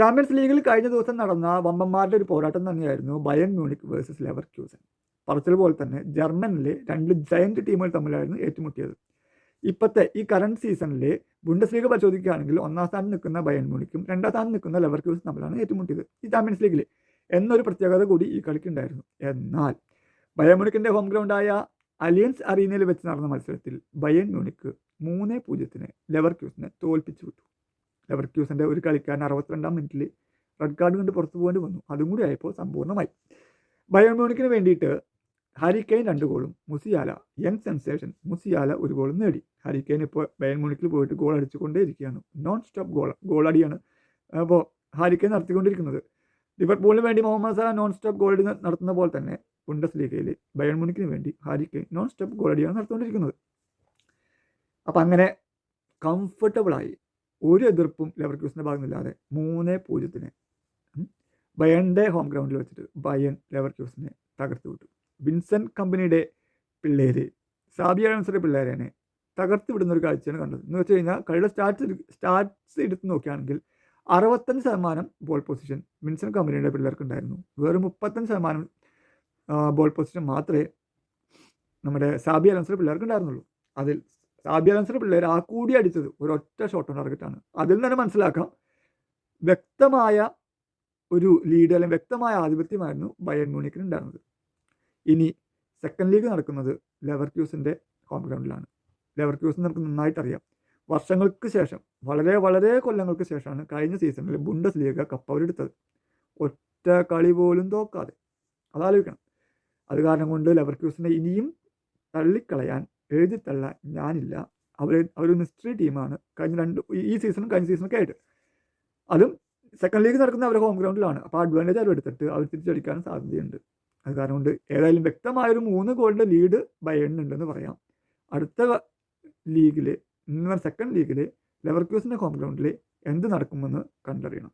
Champions ലീഗിൽ കഴിഞ്ഞ ദിവസം നടന്ന വമ്പന്മാരുടെ ഒരു പോരാട്ടം തന്നെയായിരുന്നു Bayern Munich versus Leverkusen പറച്ചിൽ പോലെ തന്നെ ജർമ്മനിലെ രണ്ട് ജയന്റ് ടീമുകൾ തമ്മിലായിരുന്നു ഏറ്റുമുട്ടിയത്. ഇപ്പോഴത്തെ ഈ കറണ്ട് സീസണിലെ ബുണ്ടസ് ലീഗ് പരിശോധിക്കുകയാണെങ്കിൽ ഒന്നാം സ്ഥാനം നിൽക്കുന്ന ബയൻ മ്യൂണിക്കും രണ്ടാം സ്ഥാനം നിൽക്കുന്ന ലെവർ ക്യൂസും തമ്മിലാണ് ഏറ്റുമുട്ടിയത് ഈ ചാമ്പ്യൻസ് ലീഗിൽ എന്നൊരു പ്രത്യേകത കൂടി ഈ കളിക്കുണ്ടായിരുന്നു. എന്നാൽ ബയൻ മ്യൂണിക്കിന്റെ ഹോം ഗ്രൗണ്ടായ അലിയൻസ് അറീനയിൽ വെച്ച് നടന്ന മത്സരത്തിൽ ബയൻ മ്യൂണിക്ക് മൂന്ന് പൂജ്യത്തിന് ലെവർ ക്യൂസിനെ തോൽപ്പിച്ചു വിട്ടു. ലെവർ ഒരു കളിക്കാരൻ അറുപത്തിരണ്ടാം മിനിറ്റിൽ റെഡ് കാർഡ് കൊണ്ട് പുറത്തു പോകേണ്ടി വന്നു. അതും കൂടി ആയപ്പോൾ സമ്പൂർണമായി. ബയോമോണിക്കിന് വേണ്ടിയിട്ട് ഹാരി രണ്ട് ഗോളും മുസിയാല യങ് സെൻസേഷൻ മുസിയാല ഒരു ഗോളും നേടി. ഹാരി ഇപ്പോൾ ബയൺ പോയിട്ട് ഗോൾ അടിച്ചുകൊണ്ടേയിരിക്കുകയാണ്. നോൺ സ്റ്റോപ്പ് ഗോൾ ഗോളടിയാണ് അപ്പോൾ ഹാരി കെയ്ൻ നടത്തിക്കൊണ്ടിരിക്കുന്നത്. ലിവർപൂളിന് വേണ്ടി മുഹമ്മദ് സലാ നോൺ സ്റ്റോപ്പ് ഗോളടി നടത്തുന്ന പോലെ തന്നെ ബുണ്ടസ് ലീഗയിൽ ബയൺ വേണ്ടി ഹാരി നോൺ സ്റ്റോപ്പ് ഗോളടിയാണ് നടത്തിക്കൊണ്ടിരിക്കുന്നത്. അപ്പം അങ്ങനെ കംഫർട്ടബിളായി ഒരു എതിർപ്പും ലെവർക്യൂസിന്റെ ഭാഗമില്ലാതെ മൂന്ന് പൂജ്യത്തിന്. ബയണിന്റെ ഹോം ഗ്രൗണ്ടിൽ വെച്ചിട്ട് ബയൻ ലെവർക്യൂസിനെ തകർത്ത് വിട്ടു. വിൻസെന്റ് കമ്പനിയുടെ പിള്ളേര് സാബി ഡാൻസറുടെ പിള്ളേരെ തകർത്ത് വിടുന്ന ഒരു കാഴ്ചയാണ് കണ്ടത്. എന്ന് വെച്ച് കഴിഞ്ഞാൽ കളിയുടെ സ്റ്റാറ്റ്സ് സ്റ്റാറ്റ്സ് എടുത്ത് നോക്കുകയാണെങ്കിൽ അറുപത്തഞ്ച് ശതമാനം ബോൾ പൊസിഷൻ വിൻസെന്റ് കമ്പനിയുടെ പിള്ളേർക്ക് ഉണ്ടായിരുന്നു. വെറും മുപ്പത്തഞ്ച് ശതമാനം ബോൾ പൊസിഷൻ മാത്രമേ നമ്മുടെ സാബി ഡാൻസറുടെ പിള്ളേർക്ക് ഉണ്ടായിരുന്നുള്ളൂ. അതിൽ സാബി അലൻസറുടെ പിള്ളേർ ആ കൂടി അടിച്ചത് ഒരൊറ്റ ഷോട്ട് ഓൺ ടാർഗറ്റാണ് അതിൽ തന്നെ മനസ്സിലാക്കാം. വ്യക്തമായ ഒരു ലീഡ് അല്ലെങ്കിൽ വ്യക്തമായ ആധിപത്യമായിരുന്നു ബയൺ മ്യൂണിക്കിന് ഉണ്ടായിരുന്നത്. ഇനി സെക്കൻഡ് ലീഗ് നടക്കുന്നത് ലെവർ ക്യൂസിന്റെ ഹോം ഗ്രൗണ്ടിലാണ് ലെവർ ക്യൂസ് നമുക്ക് നന്നായിട്ട് അറിയാം. വർഷങ്ങൾക്ക് ശേഷം വളരെ വളരെ കൊല്ലങ്ങൾക്ക് ശേഷമാണ് കഴിഞ്ഞ സീസണിൽ ബുണ്ടസ് ലീഗ കപ്പ് അവരെടുത്തത് ഒറ്റ കളി പോലും തോക്കാതെ. അതാലോചിക്കണം. അത് കാരണം കൊണ്ട് ലെവർ ക്യൂസിനെ ഇനിയും തള്ളിക്കളയാൻ എഴുതി തള്ളാൻ ഞാനില്ല അവർ അവരൊരു മിസ്റ്ററി ടീമാണ് കഴിഞ്ഞ രണ്ട് ഈ സീസണും കഴിഞ്ഞ സീസണൊക്കെ ആയിട്ട്. അതും സെക്കൻഡ് ലീഗ് നടക്കുന്ന അവരുടെ ഹോം ഗ്രൗണ്ടിലാണ് അപ്പോൾ അഡ്വാന്റേജ് അവർ എടുത്തിട്ട് അവർ തിരിച്ചടിക്കാനും സാധ്യതയുണ്ട്. അത് കാരണം കൊണ്ട് ഏതായാലും വ്യക്തമായൊരു മൂന്ന് ഗോളിന്റെ ലീഡ് ബയണ്ണുണ്ടെന്ന് പറയാം. അടുത്ത ലീഗിൽ ഇന്ന് സെക്കൻഡ് ലീഗിൽ ലെവർ ക്യൂസിന്റെ ഹോം ഗ്രൗണ്ടിൽ എന്ത് നടക്കുമെന്ന് കണ്ടറിയണം.